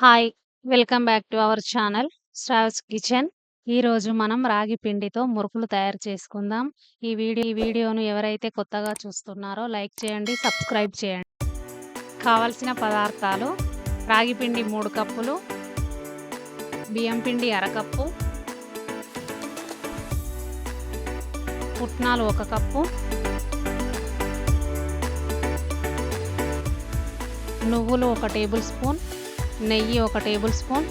Hi welcome back to our channel Sravs kitchen. ఈరోజు మనం రాగి పిండితో మురుకులు తయారు చేసుకుందాం. ఈ వీడియో ఈ వీడియోను ఎవరైతే కొత్తగా చూస్తున్నారో లైక్ చేయండి సబ్స్క్రైబ్ చేయండి. కావలసిన పదార్థాలు రాగి పిండి మూడు కప్పులు బియ్యం పిండి అరకప్పు పుట్నాలు ఒక కప్పు నువ్వులు ఒక టేబుల్ స్పూన్ నెయ్యి ఒక టేబుల్ స్పూన్.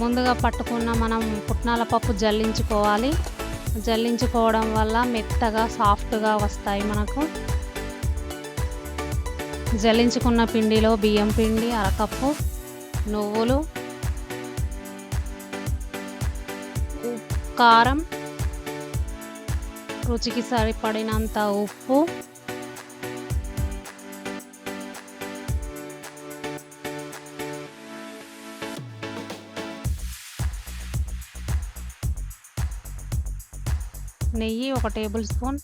ముందుగా పట్టుకున్న మనం పుట్నాల పప్పు జల్లించుకోవాలి. జల్లించుకోవడం వల్ల మెత్తగా సాఫ్ట్గా వస్తాయి మనకు. జల్లించుకున్న పిండిలో బియ్యం పిండి అరకప్పు నువ్వులు కారం రుచికి సరిపడినంత ఉప్పు నెయ్యి ఒక టేబుల్ స్పూన్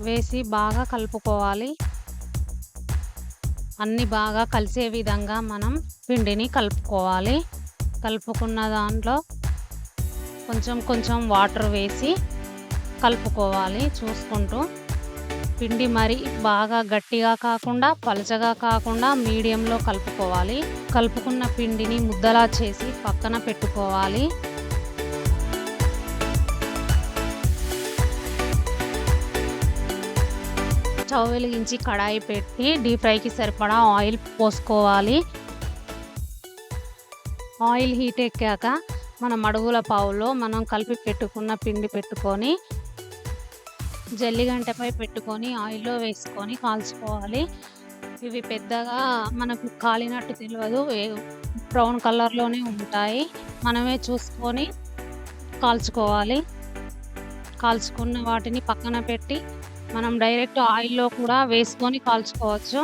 వేసి బాగా కలుపుకోవాలి. అన్నీ బాగా కలిసే విధంగా మనం పిండిని కలుపుకోవాలి. కలుపుకున్న దాంట్లో కొంచెం కొంచెం వాటర్ వేసి కలుపుకోవాలి చూసుకుంటూ. పిండి మరి బాగా గట్టిగా కాకుండా పలచగా కాకుండా మీడియంలో కలుపుకోవాలి. కలుపుకున్న పిండిని ముద్దలా చేసి పక్కన పెట్టుకోవాలి. స్టవ్ వెలిగించి కడాయి పెట్టి డీప్ ఫ్రైకి సరిపడా ఆయిల్ పోసుకోవాలి. ఆయిల్ హీట్ ఎక్కాక మన మడుగుల పావులో మనం కలిపి పెట్టుకున్న పిండి పెట్టుకొని జల్లిగంటపై పెట్టుకొని ఆయిల్లో వేసుకొని కాల్చుకోవాలి. ఇవి పెద్దగా మనకు కాలినట్టు తెలియదు బ్రౌన్ కలర్లోనే ఉంటాయి. మనమే చూసుకొని కాల్చుకోవాలి. కాల్చుకున్న వాటిని పక్కన పెట్టి మనం డైరెక్ట్ ఆయిల్లో కూడా వేసుకొని కాల్చుకోవచ్చు.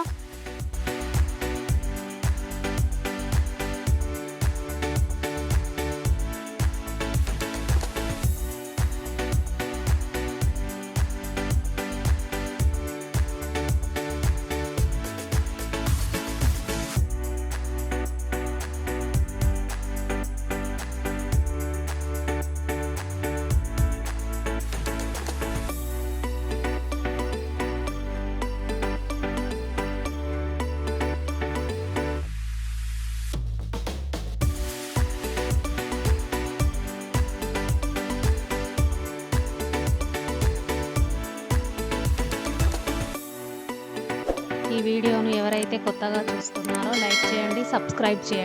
ఈ వీడియోను ఎవరైతే కొత్తగా చూస్తున్నారో లైక్ చేయండి సబ్స్క్రైబ్ చేయండి.